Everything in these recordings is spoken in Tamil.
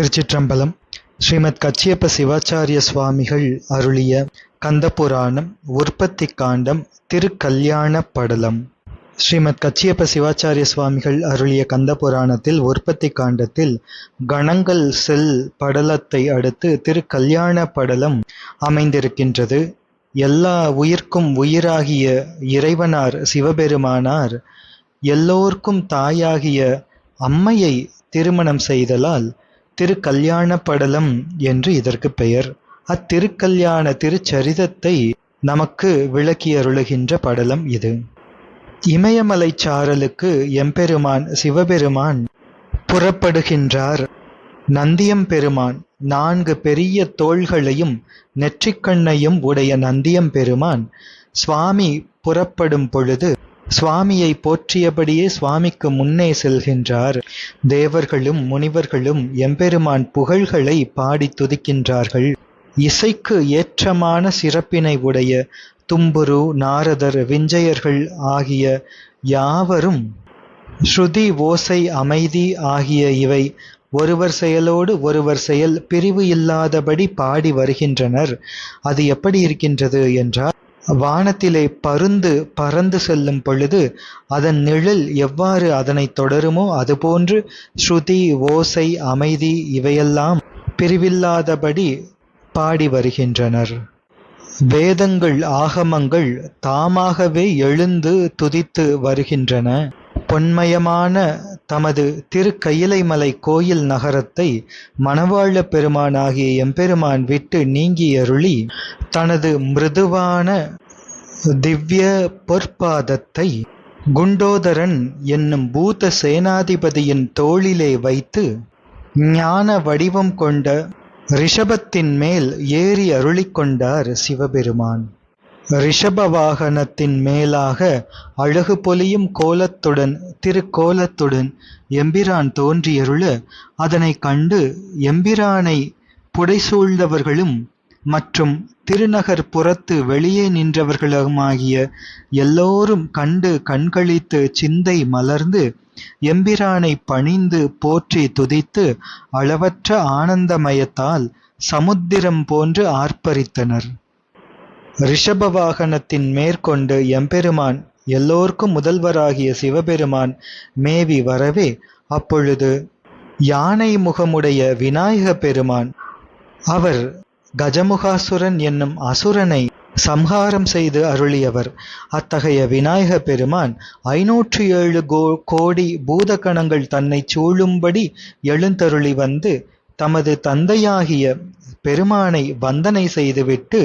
திருச்சிற்றம்பலம் ஸ்ரீமத் கச்சியப்ப சிவாச்சாரிய சுவாமிகள் அருளிய கந்தபுராணம் உற்பத்தி காண்டம் திருக்கல்யாண படலம். ஸ்ரீமத் கச்சியப்ப சிவாச்சாரிய சுவாமிகள் அருளிய கந்தபுராணத்தில் உற்பத்தி காண்டத்தில் கணங்கள் செல் படலத்தை அடுத்து திருக்கல்யாண படலம் அமைந்திருக்கின்றது. எல்லா உயிர்க்கும் உயிராகிய இறைவனார் சிவபெருமானார் எல்லோர்க்கும் தாயாகிய அம்மையை திருமணம் செய்தலால் திருக்கல்யாணப்படலம் என்று இதற்கு பெயர். அத்திருக்கல்யாண திருச்சரிதத்தை நமக்கு விளக்கியருளுகின்ற படலம் இது. இமயமலை சாரலுக்கு எம்பெருமான் சிவபெருமான் புறப்படுகின்றார். நந்தியம் பெருமான் நான்கு பெரிய தோள்களையும் நெற்றிக்கண்ணையும் உடைய நந்தியம் பெருமான் சுவாமி புறப்படும் பொழுது சுவாமியை போற்றியபடியே சுவாமிக்கு முன்னே செல்கின்றார். தேவர்களும் முனிவர்களும் எம்பெருமான் புகழ்களை பாடி துதிக்கின்றார்கள். இசைக்கு ஏற்றமான சிறப்பினை உடைய தும்புரு நாரதர் விஞ்சையர்கள் ஆகிய யாவரும் ஸ்ருதி ஓசை அமைதி ஆகிய இவை ஒருவர் செயலோடு ஒருவர் செயல் பிரிவு இல்லாதபடி பாடி வருகின்றனர். அது எப்படி இருக்கின்றது என்றால் வானத்திலே பருந்து பறந்து செல்லும் பொழுது அதன் நிழல் எவ்வாறு அதனை தொடருமோ அதுபோன்று ஸ்ருதி ஓசை அமைதி இவையெல்லாம் பிரிவில்லாதபடி பாடி வருகின்றனர். வேதங்கள் ஆகமங்கள் தாமாகவே எழுந்து துதித்து வருகின்றன. பொன்மயமான தமது திருக்கயிலைமலை கோயில் நகரத்தை மணவாழ பெருமானாகிய எம்பெருமான் விட்டு நீங்கியருளி தனது மிருதுவான திவ்ய பொற்பாதத்தை குண்டோதரன் என்னும் பூத சேனாதிபதியின் தோளிலே வைத்து ஞான வடிவம் கொண்ட ரிஷபத்தின் மேல் ஏறி அருளிக் கொண்டார் சிவபெருமான். ரிஷப வாகனத்தின் மேலாக அழகு பொலியும் கோலத்துடன் திருக்கோலத்துடன் எம்பிரான் தோன்றியருள அதனைக் கண்டு எம்பிரானை புடைசூழ்ந்தவர்களும் மற்றும் திருநகர் புறத்து வெளியே நின்றவர்களுமாகிய எல்லோரும் கண்டு கண்களித்து சிந்தை மலர்ந்து எம்பிரானை பணிந்து போற்றி துதித்து அளவற்ற ஆனந்தமயத்தால் சமுத்திரம் போன்று ஆர்ப்பரித்தனர். ரிஷப வாகனத்தின் மேற்கொண்டு எம்பெருமான் எல்லோர்க்கும் முதல்வராகிய சிவபெருமான் மேவி வரவே அப்பொழுது யானை முகமுடைய விநாயக பெருமான் அவர் கஜமுகாசுரன் என்னும் அசுரனை சம்ஹாரம் செய்து அருளியவர். அத்தகைய விநாயக பெருமான் ஐநூற்று ஏழு கோ கோடி பூதகணங்கள் தன்னை சூழும்படி எழுந்தருளி வந்து தமது தந்தையாகிய பெருமானை வந்தனை செய்துவிட்டு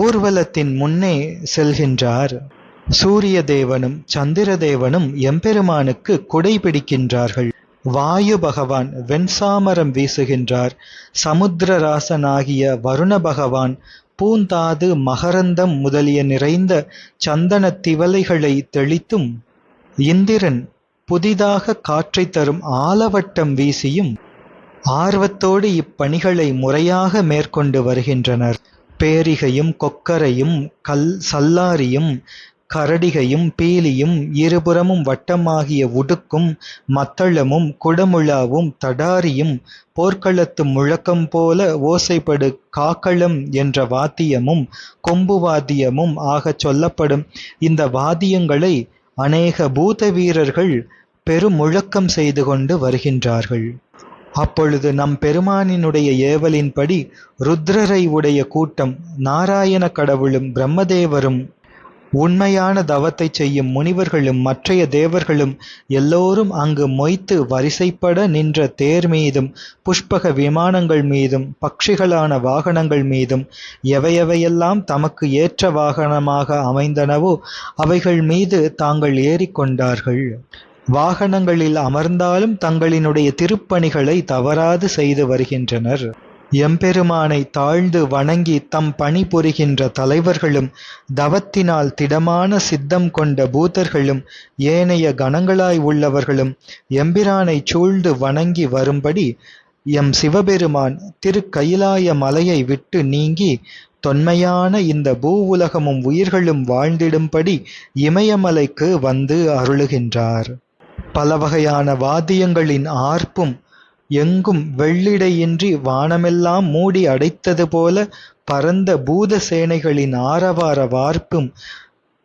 ஊர்வலத்தின் முன்னே செல்கின்றார். சூரிய தேவனும் சந்திர தேவனும் எம்பெருமானுக்கு குடை பிடிக்கின்றார்கள். வாயு பகவான் வெண்சாமரம் வீசுகின்றார். சமுத்திரராசனாகிய வருண பகவான் பூந்தாது மகரந்தம் முதலிய நிறைந்த சந்தன திவலைகளை தெளித்தும் இந்திரன் புதிதாக காற்றை தரும் ஆலவட்டம் வீசியும் ஆர்வத்தோடு இப்பணிகளை முறையாக மேற்கொண்டு வருகின்றனர். பேரிகையும் கொக்கரையும் கல் சல்லாரியும் கரடிகையும் பீலியும் இருபுறமும் வட்டமாகிய உடுக்கும் மத்தளமும் குடமுழாவும் தடாரியும் போர்க்களத்து முழக்கம் போல ஓசைப்படு காக்களம் என்ற வாத்தியமும் கொம்பு வாத்தியமும் ஆகச் சொல்லப்படும். இந்த வாத்தியங்களை அநேக பூத வீரர்கள் பெருமுழக்கம் செய்து கொண்டு வருகின்றார்கள். அப்பொழுது நம் பெருமானினுடைய ஏவலின்படி ருத்ரரை உடைய கூட்டம் நாராயண கடவுளும் பிரம்மதேவரும் உண்மையான தவத்தை செய்யும் முனிவர்களும் மற்றைய தேவர்களும் எல்லோரும் அங்கு மொய்த்து வரிசைப்பட நின்ற தேர் மீதும் புஷ்பக விமானங்கள் மீதும் பக்ஷிகளான வாகனங்கள் மீதும் எவையவையெல்லாம் தமக்கு ஏற்ற வாகனமாக அமைந்தனவோ அவைகள் மீது தாங்கள் ஏறிக்கொண்டார்கள். வாகனங்களில் அமர்ந்தாலும் தங்களினுடைய திருப்பணிகளை தவறாது செய்து வருகின்றனர். எம்பெருமானை தாழ்ந்து வணங்கி தம் பணி புரிகின்ற தலைவர்களும் தவத்தினால் திடமான சித்தம் கொண்ட பூதர்களும் ஏனைய கணங்களாய் உள்ளவர்களும் எம்பிரானை சூழ்ந்து வணங்கி வரும்படி எம் சிவபெருமான் திருக்கயிலாய மலையை விட்டு நீங்கி தொன்மையான இந்த பூ உலகமும் உயிர்களும் வாழ்ந்திடும்படி இமயமலைக்கு வந்து அருளுகின்றார். பல வகையான வாத்தியங்களின் ஆர்ப்பும் எங்கும் வெள்ளிடையின்றி வானமெல்லாம் மூடி அடைத்தது போல பரந்த பூத சேனைகளின் ஆரவார வார்ப்பும்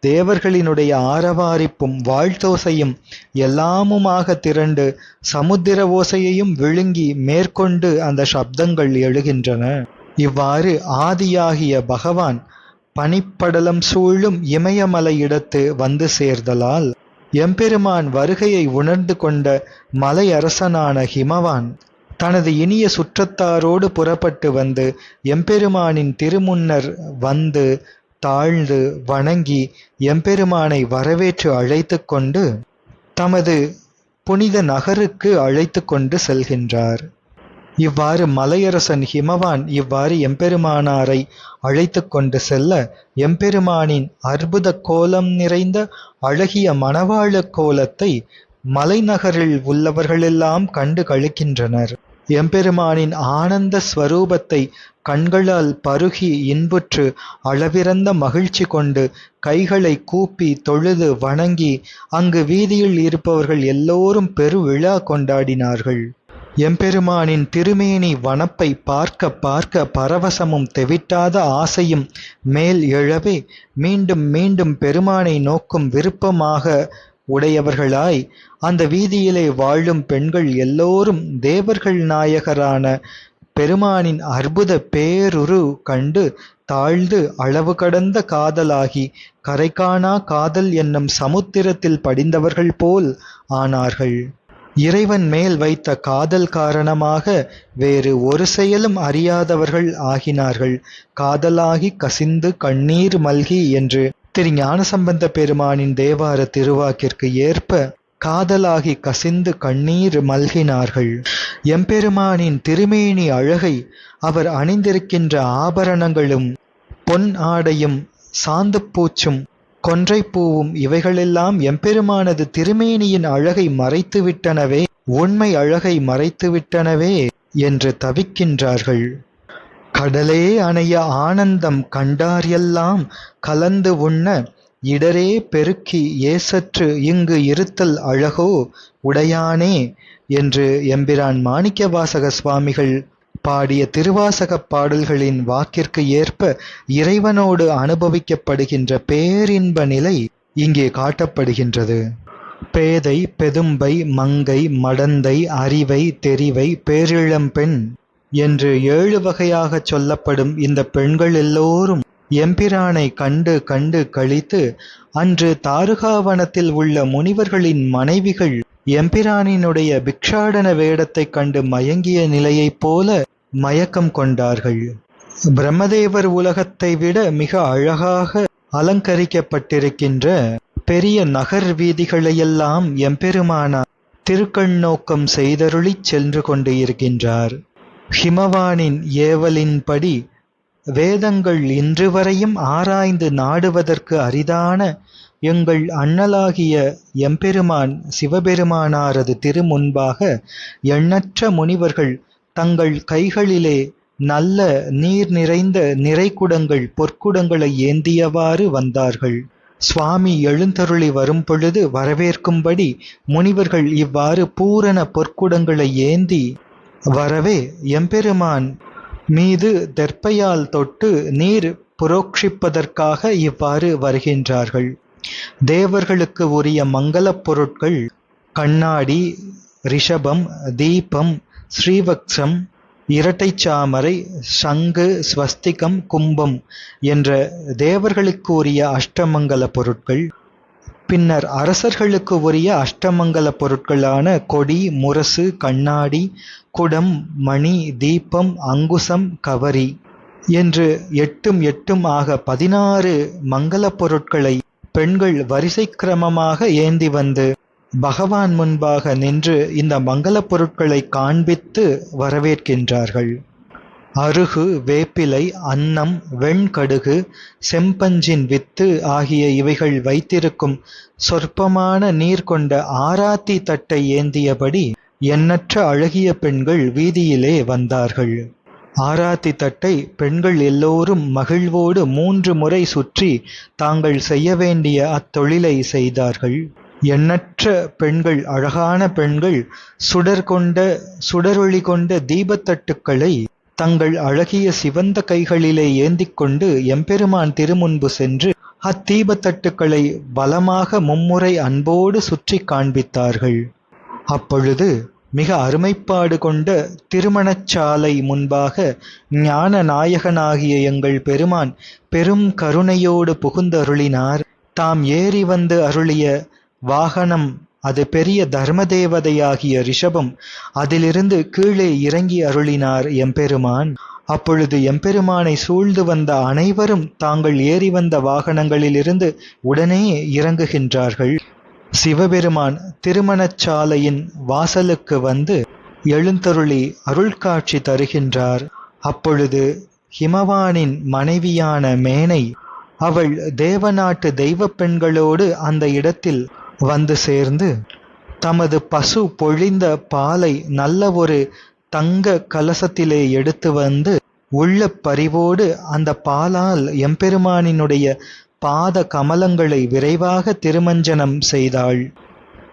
தேவர்களினுடைய ஆரவாரிப்பும் வாழ்த்தோசையும் எல்லாமுமாக திரண்டு சமுத்திர ஓசையையும் விழுங்கி மேற்கொண்டு அந்த சப்தங்கள் எழுகின்றன. இவ்வாறு ஆதியாகிய பகவான் பனிப்படலம் சூழும் இமயமலையிடத்து வந்து சேர்தலால் எம்பெருமான் வருகையை உணர்ந்து கொண்ட மலை அரசனான ஹிமவான் தனது இனிய சுற்றத்தாரோடு புறப்பட்டு வந்து எம்பெருமானின் திருமுன்னர் வந்து தாழ்ந்து வணங்கி எம்பெருமானை வரவேற்று அழைத்து கொண்டு தமது புனித நகருக்கு அழைத்து கொண்டு செல்கின்றார். இவ்வாறு மலையரசன் ஹிமவான் இவ்வாறு எம்பெருமானாரை அழைத்து கொண்டு செல்ல எம்பெருமானின் அற்புத கோலம் நிறைந்த அழகிய மணவாள கோலத்தை மலைநகரில் உள்ளவர்களெல்லாம் கண்டு கழிக்கின்றனர். எம்பெருமானின் ஆனந்த ஸ்வரூபத்தை கண்களால் பருகி இன்புற்று அளவிறந்த மகிழ்ச்சி கொண்டு கைகளை கூப்பி தொழுது வணங்கி அங்கு வீதியில் இருப்பவர்கள் எல்லோரும் பெருவிழா கொண்டாடினார்கள். எம்பெருமானின் திருமேனி வனப்பை பார்க்க பார்க்க பரவசமும் தெவிட்டாத ஆசையும் மேல் எழவே மீண்டும் மீண்டும் பெருமானை நோக்கும் விருப்பமாக உடையவர்களாய். அந்த வீதியிலே வாழும் பெண்கள் எல்லோரும் தேவர்கள் நாயகரான பெருமானின் அற்புத பேருரு கண்டு தாழ்ந்து அளவு கடந்த காதலாகி கரைகாணா காதல் என்னும் சமுத்திரத்தில் படிந்தவர்கள் போல் ஆனார்கள். இறைவன் மேல் வைத்த காதல் காரணமாக வேறு ஒரு செயலும் அறியாதவர்கள் ஆகினார்கள். காதலாகி கசிந்து கண்ணீர் மல்கி என்று திரு ஞானசம்பந்த பெருமானின் தேவார திருவாக்கிற்கு ஏற்ப காதலாகி கசிந்து கண்ணீர் மல்கினார்கள். எம்பெருமானின் திருமேனி அழகை அவர் அணிந்திருக்கின்ற ஆபரணங்களும் பொன் ஆடையும் சாந்து பூச்சும் கொன்றைப்பூவும் இவைகளெல்லாம் எம்பெருமானது திருமேனியின் அழகை மறைத்துவிட்டனவே உண்மை அழகை மறைத்துவிட்டனவே என்று தவிக்கின்றார்கள். கடலே அணைய ஆனந்தம் கண்டாரியெல்லாம் கலந்து உண்ண இடரே பெருக்கி ஏசற்று இங்கு இருத்தல் அழகோ உடையானே என்று எம்பிரான் மாணிக்கவாசக சுவாமிகள் பாடிய திருவாசகப் பாடல்களின் வாக்கிற்கு ஏற்ப இறைவனோடு அனுபவிக்கப்படுகின்ற பேரின்ப நிலை இங்கே காட்டப்படுகின்றது. பேதை பெதும்பை மங்கை மடந்தை அறிவை தெரிவை பேரிழம்பெண் என்று ஏழு வகையாகச் சொல்லப்படும் இந்த பெண்கள் எல்லோரும் எம்பிரானை கண்டு கண்டு கழித்து அன்று தாருகாவனத்தில் உள்ள முனிவர்களின் மனைவிகள் எம்பிரானினுடைய பிக்ஷாடன வேடத்தைக் கண்டு மயங்கிய நிலையைப் போல மயக்கம் கொண்டார்கள். பிரம்மதேவர் உலகத்தை விட மிக அழகாக அலங்கரிக்கப்பட்டிருக்கின்ற பெரிய நகர் வீதிகளையெல்லாம் எம்பெருமானார் திருக்கண்ணோக்கம் செய்தருளிச் சென்று கொண்டு இருக்கின்றார் ஹிமவானின் ஏவலின்படி வேதங்கள் இன்று வரையும் ஆராய்ந்து நாடுவதற்கு அரிதான எங்கள் அண்ணலாகிய எம்பெருமான் சிவபெருமானாரது திருமுன்பாக எண்ணற்ற முனிவர்கள் தங்கள் கைகளிலே நல்ல நீர் நிறைந்த நிறைக்குடங்கள் பொற்குடங்களை ஏந்தியவாறு வந்தார்கள். சுவாமி எழுந்தருளி வரும்பொழுது வரவேற்கும்படி முனிவர்கள் இவ்வாறு பூரண பொற்குடங்களை ஏந்தி வரவே எம்பெருமான் மீது தெற்பையால் தொட்டு நீர் புரோக்ஷிப்பதற்காக இவ்வாறு வருகின்றார்கள். தேவர்களுக்கு உரிய மங்களப் பொருட்கள் கண்ணாடி ரிஷபம் தீபம் ஸ்ரீவக்ஷம் இரட்டைச் சாமரை சங்கு ஸ்வஸ்திகம் கும்பம் என்ற தேவர்களுக்கு உரிய அஷ்டமங்கல பொருட்கள் பின்னர் அரசர்களுக்கு உரிய அஷ்டமங்கல பொருட்களான கொடி முரசு கண்ணாடி குடம் மணி தீபம் அங்குசம் கவரி என்று எட்டும் எட்டும் ஆக பதினாறு மங்களப் பொருட்களை பெண்கள் வரிசை கிரமமாக ஏந்தி வந்து பகவான் முன்பாக நின்று இந்த மங்களப் பொருட்களை காண்பித்து வரவேற்கின்றார்கள். அருகு வேப்பிலை அன்னம் வெண்கடுகு செம்பஞ்சின் வித்து ஆகிய இவைகள் வைத்திருக்கும் சொற்பமான நீர் கொண்ட ஆராத்தி தட்டை ஏந்தியபடி எண்ணற்ற அழகிய பெண்கள் வீதியிலே வந்தார்கள். ஆராத்தி தட்டை பெண்கள் எல்லோரும் மகிழ்வோடு மூன்று முறை சுற்றி தாங்கள் செய்ய வேண்டிய அத்தொழிலை செய்தார்கள். எண்ணற்ற பெண்கள் அழகான பெண்கள் சுடர் கொண்ட சுடரொளி கொண்ட தீபத்தட்டுக்களை தங்கள் அழகிய சிவந்த கைகளிலே ஏந்திக் கொண்டு எம்பெருமான் திருமுன்பு சென்று அத்தீபத்தட்டுக்களை பலமாக மும்முறை அன்போடு சுற்றி காண்பித்தார்கள். அப்பொழுது மிக அருமைப்பாடு கொண்ட திருமணச்சாலை முன்பாக ஞான நாயகனாகிய எங்கள் பெருமான் பெரும் கருணையோடு புகுந்தருளினார். தாம் ஏறி வந்து அருளிய வாகனம் அது பெரிய தர்மதேவதையாகிய ரிஷபம் அதிலிருந்து கீழே இறங்கி அருளினார் எம்பெருமான். அப்பொழுது எம்பெருமானை சூழ்ந்து வந்த அனைவரும் தாங்கள் ஏறி வந்த வாகனங்களிலிருந்து உடனே இறங்குகின்றார்கள். சிவபெருமான் திருமணச்சாலையின் வாசலுக்கு வந்து எழுந்தருளி அருள்காட்சி தருகின்றார். அப்பொழுது ஹிமவானின் மனைவியான மேனை அவள் தேவநாட்டு தெய்வப் பெண்களோடு அந்த இடத்தில் வந்து சேர்ந்து தமது பசு பொழிந்த பாலை நல்ல ஒரு தங்க கலசத்திலே எடுத்து வந்து உள்ள பரிவோடு அந்த பாலால் எம்பெருமானினுடைய பாத கமலங்களை விரைவாக திருமஞ்சனம் செய்தாள்.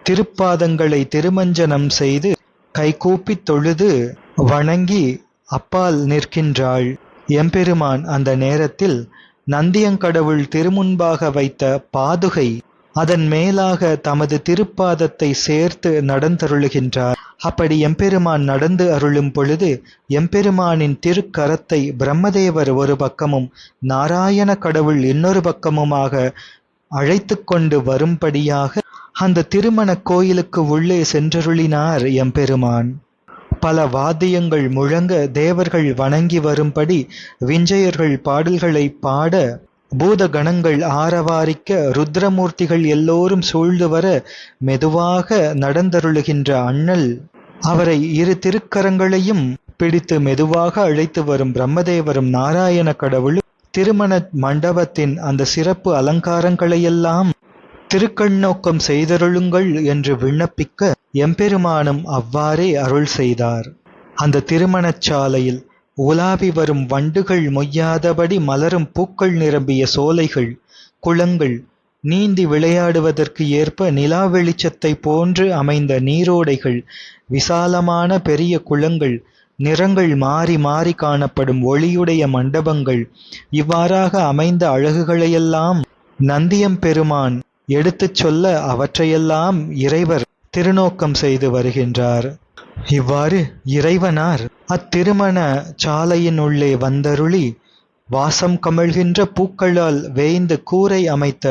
திருப்பாதங்களை திருமஞ்சனம் செய்து கைகூப்பித் தொழுது வணங்கி அப்பால் நிற்கின்றாள். எம்பெருமான் அந்த நேரத்தில் நந்தியங்கடவுள் திருமுன்பாக வைத்த பாதுகை அதன் மேலாக தமது திருப்பாதத்தை சேர்த்து நடந்தருளுகின்றார். அப்படி எம்பெருமான் நடந்து அருளும் பொழுது எம்பெருமானின் திருக்கரத்தை பிரம்மதேவர் ஒரு பக்கமும் நாராயண கடவுள் இன்னொரு பக்கமுமாக அழைத்து கொண்டு வரும்படியாக அந்த திருமணக் கோயிலுக்கு உள்ளே சென்றருளினார் எம்பெருமான். பல வாத்தியங்கள் முழங்க தேவர்கள் வணங்கி வரும்படி விஞ்சையர்கள் பாடல்களை பாட பூத கணங்கள் ஆரவாரிக்க ருத்ரமூர்த்திகள் எல்லோரும் சூழ்ந்து வர மெதுவாக நடந்தருளுகின்ற அண்ணல் அவரை இரு திருக்கரங்களையும் பிடித்து மெதுவாக அழைத்து வரும் பிரம்மதேவரும் நாராயண கடவுளும் திருமண மண்டபத்தின் அந்த சிறப்பு அலங்காரங்களையெல்லாம் திருக்கண்ணோக்கம் செய்தருளுங்கள் என்று விண்ணப்பிக்க எம்பெருமானும் அவ்வாறே அருள் செய்தார். அந்த திருமணச் சாலையில் உலாவி வரும் வண்டுகள் மொய்யாதபடி மலரும் பூக்கள் நிரம்பிய சோலைகள் குளங்கள் நீந்தி விளையாடுவதற்கு ஏற்ப நிலா வெளிச்சத்தை போன்று அமைந்த நீரோடைகள் விசாலமான பெரிய குளங்கள் நிறங்கள் மாறி மாறி காணப்படும் ஒளியுடைய மண்டபங்கள் இவ்வாறாக அமைந்த அழகுகளையெல்லாம் நந்தியம்பெருமான் எடுத்துச் சொல்ல அவற்றையெல்லாம் இறைவர் திருநோக்கம் செய்து வருகின்றார். இவ்வாறு இறைவனார் அத்திருமண சாலையினுள்ளே வந்தருளி வாசம் கமழ்கின்ற பூக்களால் வேய்ந்து கூரை அமைத்த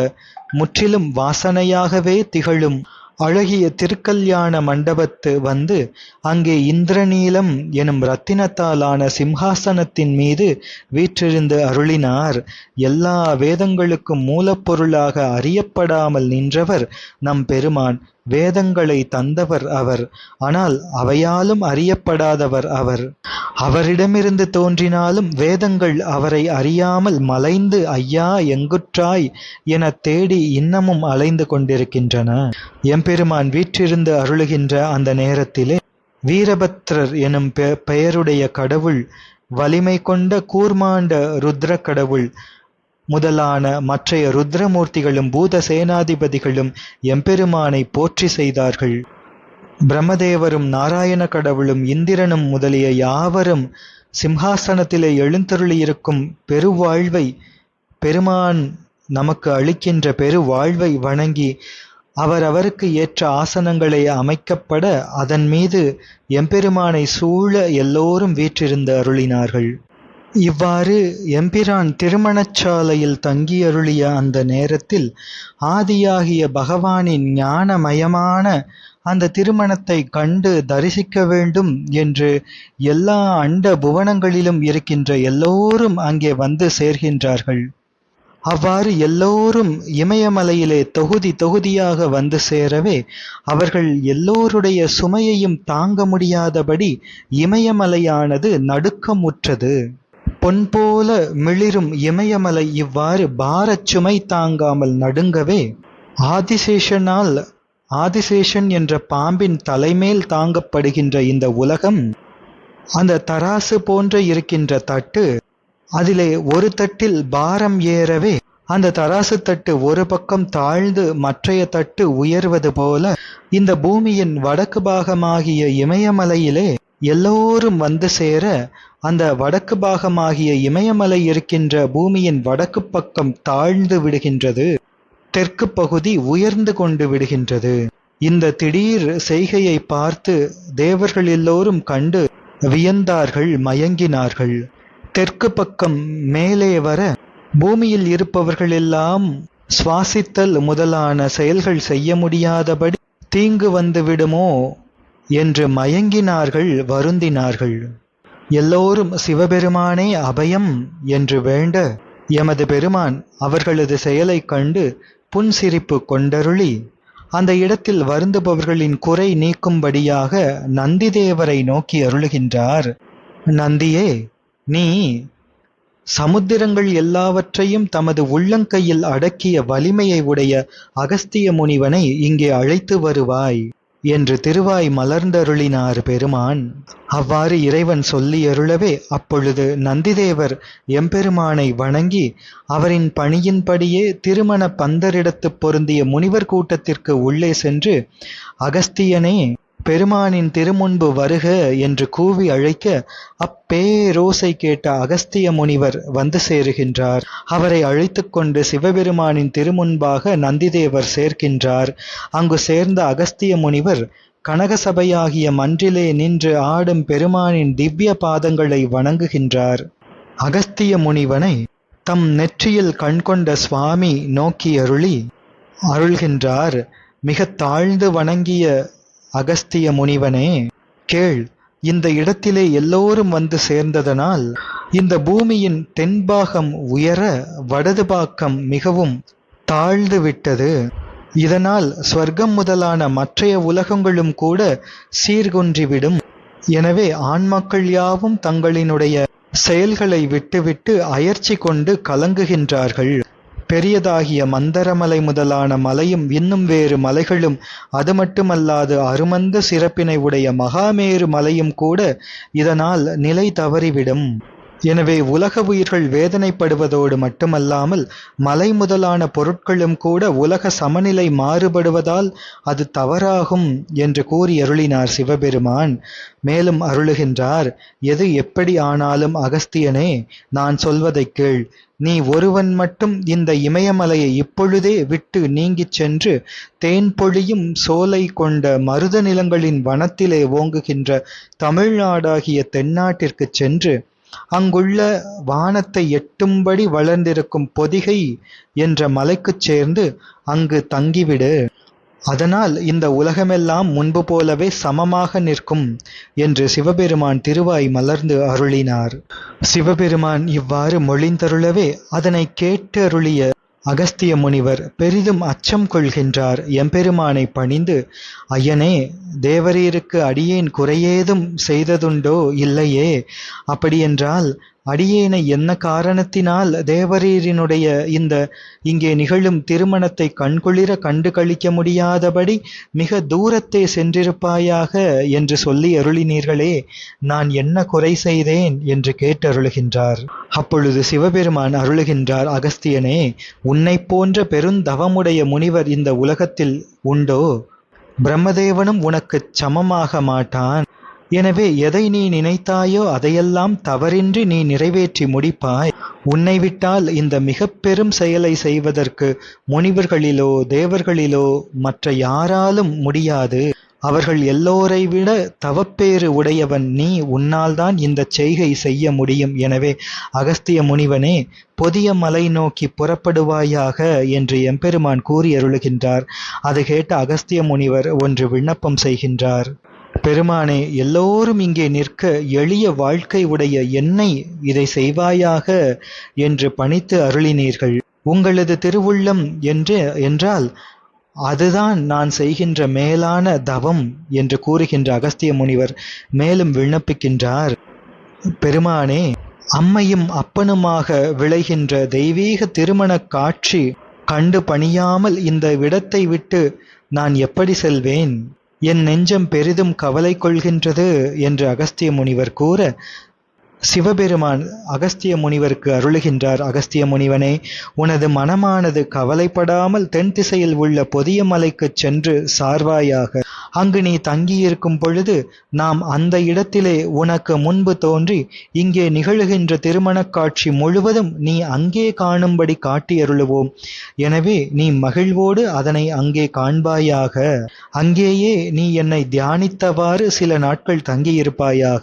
முற்றிலும் வாசனையாகவே திகழும் அழகிய திருக்கல்யாண மண்டபத்து வந்து அங்கே இந்திரநீலம் எனும் ரத்தினத்தாலான சிம்ஹாசனத்தின் மீது வீற்றிருந்து அருளினார். எல்லா வேதங்களுக்கும் மூலப்பொருளாக அறியப்படாமல் நின்றவர் நம் பெருமான். வேதங்களை தந்தவர் அவர். ஆனால் அவையாலும் அறியப்படாதவர் அவர். அவரிடமிருந்து தோன்றினாலும் வேதங்கள் அவரை அறியாமல் மலைந்து ஐயா எங்குற்றாய்? என தேடி இன்னமும் அலைந்து கொண்டிருக்கின்றன. எம்பெருமான் வீற்றிருந்து அருளுகின்ற அந்த நேரத்திலே வீரபத்ரர் எனும் பெயருடைய கடவுள் வலிமை கொண்ட கூர்மாண்ட ருத்ர கடவுள் முதலான மற்றைய ருத்ரமூர்த்திகளும் பூத சேனாதிபதிகளும் எம்பெருமானை போற்றி செய்தார்கள். பிரம்மதேவரும் நாராயண கடவுளும் இந்திரனும் முதலிய யாவரும் சிம்ஹாசனத்திலே எழுந்தருளியிருக்கும் பெருவாழ்வை பெருமான் நமக்கு அளிக்கின்ற பெருவாழ்வை வணங்கி அவர் அவருக்கு ஏற்ற ஆசனங்களை அமைக்கப்பட அதன் மீது எம்பெருமானை சூழ எல்லோரும் வீற்றிருந்து அருளினார்கள். இவ்வாறு எம்பிரான் திருமணச்சாலையில் தங்கியருளிய அந்த நேரத்தில் ஆதியாகிய பகவானின் ஞானமயமான அந்த திருமணத்தை கண்டு தரிசிக்க வேண்டும் என்று எல்லா அண்ட புவனங்களிலும் இருக்கின்ற எல்லோரும் அங்கே வந்து சேர்கின்றார்கள். அவ்வாறு எல்லோரும் இமயமலையிலே தொகுதி தொகுதியாக வந்து சேரவே அவர்கள் எல்லோருடைய சுமையையும் தாங்க முடியாதபடி இமயமலையானது நடுக்கமுற்றது. பொன்போல மிளிரும் இமயமலை இவ்வாறு பாரச் சுமை தாங்காமல் நடுங்கவே ஆதிசேஷனால் ஆதிசேஷன் என்ற பாம்பின் தலைமேல் தாங்கப்படுகின்ற இந்த உலகம் அந்த தராசு போன்ற இருக்கின்ற தட்டு அதிலே ஒரு தட்டில் பாரம் ஏறவே அந்த தராசு தட்டு ஒரு பக்கம் தாழ்ந்து மற்றைய தட்டு உயர்வது போல இந்த பூமியின் வடக்கு பாகமாகிய இமயமலையிலே எல்லோரும் வந்து சேர அந்த வடக்கு பாகமாகிய இமயமலை இருக்கின்ற பூமியின் வடக்கு பக்கம் தாழ்ந்து விடுகின்றது. தெற்கு பகுதி உயர்ந்து கொண்டு விடுகின்றது. இந்த திடீர் செய்கையை பார்த்து தேவர்கள் எல்லோரும் கண்டு வியந்தார்கள் மயங்கினார்கள். தெற்கு பக்கம் மேலே வர பூமியில் இருப்பவர்களெல்லாம் சுவாசித்தல் முதலான செயல்கள் செய்ய முடியாதபடி தீங்கு வந்துவிடுமோ என்று மயங்கினார்கள் வருந்தினார்கள். எல்லோரும் சிவபெருமானே அபயம் என்று வேண்ட எமது பெருமான் அவர்களது செயலைக் கண்டு புன்சிரிப்பு கொண்டருளி. அந்த இடத்தில் வருந்துபவர்களின் குறை நீக்கும்படியாக நந்திதேவரை நோக்கி அருளுகின்றார். நந்தியே நீ சமுத்திரங்கள் எல்லாவற்றையும் தமது உள்ளங்கையில் அடக்கிய வலிமையை உடைய அகஸ்திய முனிவனை இங்கே அழைத்து வருவாய். என்று திருவாய் மலர்ந்தருளினார் பெருமான். அவ்வாறு இறைவன் சொல்லி அருளவே அப்பொழுது நந்திதேவர் எம்பெருமானை வணங்கி அவரின் பணியின்படியே திருமண பந்தரிடத்து பொருந்திய முனிவர் கூட்டத்திற்கு உள்ளே சென்று அகஸ்தியனே பெருமானின் திருமுன்பு வருக என்று கூவி அழைக்க அப்பேரோசை கேட்ட அகஸ்திய முனிவர் வந்து சேருகின்றார். அவரை அழைத்து கொண்டு சிவபெருமானின் திருமுன்பாக நந்திதேவர் சேர்க்கின்றார். அங்கு சேர்ந்த அகஸ்திய முனிவர் கனகசபையாகிய மன்றிலே நின்று ஆடும் பெருமானின் திவ்ய பாதங்களை வணங்குகின்றார். அகஸ்திய முனிவனை தம் நெற்றியில் கண்கொண்ட சுவாமி நோக்கி அருளி அருள்கின்றார். மிக தாழ்ந்து வணங்கிய அகஸ்திய முனிவனே கேள் இந்த இடத்திலே எல்லோரும் வந்து சேர்ந்ததனால் இந்த பூமியின் தென்பாகம் உயர வடது பாக்கம் மிகவும் தாழ்ந்து விட்டது. இதனால் ஸ்வர்க்கம் முதலான மற்றைய உலகங்களும் கூட சீர்குன்றிவிடும். எனவே ஆண்மக்கள் யாவும் தங்களினுடைய செயல்களை விட்டுவிட்டு அயர்ச்சி கொண்டு கலங்குகின்றார்கள். பெரியதாகிய மந்தரமலை முதலான மலையும் இன்னும் வேறு மலைகளும் அது மட்டுமல்லாது அருமந்த சிறப்பினை உடைய மகாமேரு மலையும் கூட இதனால் நிலை தவறிவிடும். எனவே உலக உயிர்கள் வேதனைப்படுவதோடு மட்டுமல்லாமல் மலை முதலான பொருட்களும் கூட உலக சமநிலை மாறுபடுவதால் அது தவறாகும் என்று கூறி அருளினார் சிவபெருமான். மேலும் அருளுகின்றார் எது எப்படி ஆனாலும் அகஸ்தியனே நான் சொல்வதைக் கேள். நீ ஒருவன் மட்டும் இந்த இமயமலையை இப்பொழுதே விட்டு நீங்கிச் சென்று தேன் பொழியும் சோலை கொண்ட மருத நிலங்களின் வனத்திலே ஓங்குகின்ற தமிழ்நாடாகிய தென்னாட்டிற்குச் சென்று அங்குள்ள வானத்தை எட்டும்படி வளர்ந்திருக்கும் பொதிகை என்ற மலைக்குச் சேர்ந்து அங்கு தங்கிவிடு. அதனால் இந்த உலகமெல்லாம் முன்பு போலவே சமமாக நிற்கும் என்று சிவபெருமான் திருவாய் மலர்ந்து அருளினார். சிவபெருமான் இவ்வாறு மொழிந்தருளவே அதனை கேட்டு அருளிய அகஸ்திய முனிவர் பெரிதும் அச்சம் கொள்கின்றார். எம்பெருமானை பணிந்து ஐயனே தேவரீருக்கு அடியேன் குறையேதும் செய்ததுண்டோ இல்லையே? அப்படியென்றால் அடியேனை என்ன காரணத்தினால் தேவரீரினுடைய இந்த இங்கே நிகழும் திருமணத்தை கண்குளிர கண்டு கழிக்க முடியாதபடி மிக தூரத்தே சென்றிருப்பாயாக என்று சொல்லி அருளினீர்களே நான் என்ன குறை செய்தேன் என்று கேட்டருளுகின்றார். அப்பொழுது சிவபெருமான் அருளுகின்றார் அகஸ்தியனே உன்னை போன்ற பெருந்தவமுடைய முனிவர் இந்த உலகத்தில் உண்டோ? பிரம்மதேவனும் உனக்குச் சமமாக மாட்டான். எனவே எதை நீ நினைத்தாயோ அதையெல்லாம் தவறின்றி நீ நிறைவேற்றி முடிப்பாய். உன்னை விட்டால் இந்த மிக பெரும் செயலை செய்வதற்கு முனிவர்களிலோ தேவர்களிலோ மற்ற யாராலும் முடியாது. அவர்கள் எல்லோரை விட தவப்பேறு உடையவன் நீ உன்னால்தான் இந்த செய்கை செய்ய முடியும். எனவே அகஸ்திய முனிவனே பொதிய மலை நோக்கி புறப்படுவாயாக என்று எம்பெருமான் கூறி அருளுகின்றார் அதை கேட்ட அகஸ்திய முனிவர் ஒன்று விண்ணப்பம் செய்கின்றார். பெருமானே எல்லோரும் இங்கே நிற்க எளிய வாழ்க்கை உடைய என்னை இதை செய்வாயாக என்று பணித்து அருளினீர்கள். உங்களது திருவுள்ளம் என்று என்றால் அதுதான் நான் செய்கின்ற மேலான தவம் என்று கூறுகின்ற அகஸ்திய முனிவர் மேலும் விண்ணப்பிக்கின்றார். பெருமானே அம்மையும் அப்பனுமாக விளைகின்ற தெய்வீக திருமணக் காட்சி கண்டு பணியாமல் இந்த விடத்தை விட்டு நான் எப்படி செல்வேன்? என் நெஞ்சம் பெரிதும் கவலை கொள்கின்றது என்று அகஸ்திய முனிவர் கூற சிவபெருமான் அகஸ்திய முனிவருக்கு அருளுகின்றார். அகஸ்திய முனிவனே உனது மனமானது கவலைப்படாமல் தென் திசையில் உள்ள பொதிய மலைக்குச் சென்று சார்வாயாக. அங்கு நீ தங்கியிருக்கும் பொழுது நாம் அந்த இடத்திலே உனக்கு முன்பு தோன்றி இங்கே நிகழுகின்ற திருமணக் காட்சி முழுவதும் நீ அங்கே காணும்படி காட்டியருளுவோம். எனவே நீ மகிழ்வோடு அதனை அங்கே காண்பாயாக. அங்கேயே நீ என்னை தியானித்தவாறு சில நாட்கள் தங்கியிருப்பாயாக.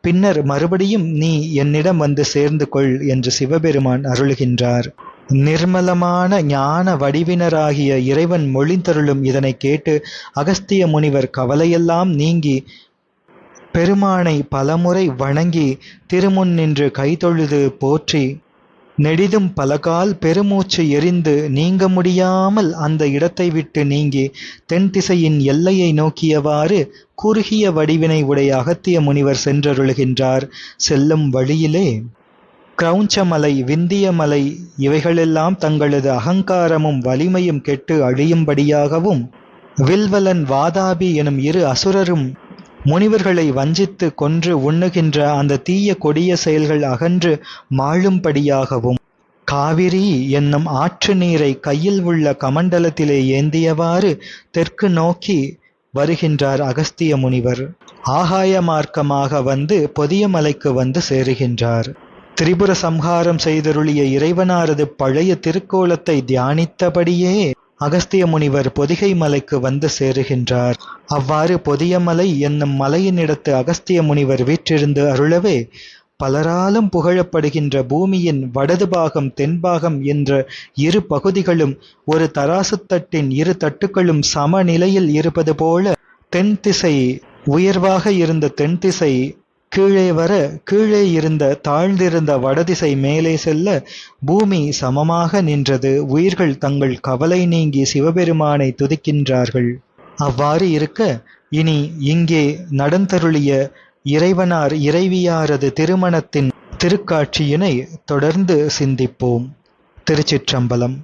பின்னர் மறுபடியும் நீ என்னிடம் வந்து சேர்ந்து கொள் என்று சிவபெருமான் அருளுகின்றார். நிர்மலமான ஞான வடிவினராகிய இறைவன் மொழிந்தருளும் இதனை கேட்டு அகஸ்திய முனிவர் கவலையெல்லாம் நீங்கி பெருமானை பலமுறை வணங்கி திருமுன் நின்று கைதொழுது போற்றி நெடிதும் பலகால் பெருமூச்சு எரிந்து நீங்க முடியாமல் அந்த இடத்தை விட்டு நீங்கி தென் திசையின் எல்லையை நோக்கியவாறு குறுகிய வடிவினை உடைய அகத்திய முனிவர் சென்றருளுகின்றார். செல்லும் வழியிலே கிரௌஞ்சமலை விந்தியமலை இவைகளெல்லாம் தங்களது அகங்காரமும் வலிமையும் கெட்டு அழியும்படியாகவும் வில்வலன் வாதாபி எனும் இரு அசுரரும் முனிவர்களை வஞ்சித்து கொன்று உண்ணுகின்ற அந்த தீய கொடிய செயல்கள் அகன்று மாழும்படியாகவும். காவிரி என்னும் ஆற்று நீரை கையில் உள்ள கமண்டலத்திலே ஏந்தியவாறு தெற்கு நோக்கி வருகின்றார் அகஸ்திய முனிவர். ஆகாய மார்க்கமாக வந்து பொதிய மலைக்கு வந்து சேருகின்றார். திரிபுர சம்ஹாரம் செய்தருளிய இறைவனாரது பழைய திருக்கோலத்தை தியானித்தபடியே அகஸ்திய முனிவர் பொதிகை மலைக்கு வந்து சேருகின்றார். அவ்வாறு பொதியமலை என்னும் மலையினிடத்து அகஸ்திய முனிவர் வீற்றிருந்து அருளவே பலராலும் புகழப்படுகின்ற பூமியின் வடது பாகம் தென்பாகம் என்ற இரு பகுதிகளும் ஒரு தராசுத்தட்டின் இரு தட்டுக்களும் சமநிலையில் இருப்பது போல தென் திசை உயர்வாக இருந்த தென் திசை கீழே வர கீழே இருந்த தாழ்ந்திருந்த வடதிசை மேலே செல்ல பூமி சமமாக நின்றது. உயிர்கள் தங்கள் கவலை நீங்கி சிவபெருமானை துதிக்கின்றார்கள். அவ்வாறு இருக்க இனி இங்கே நடந்தருளிய இறைவனார் இறைவியாரது திருமணத்தின் திருக்காட்சியினை தொடர்ந்து சிந்திப்போம். திருச்சிற்றம்பலம்.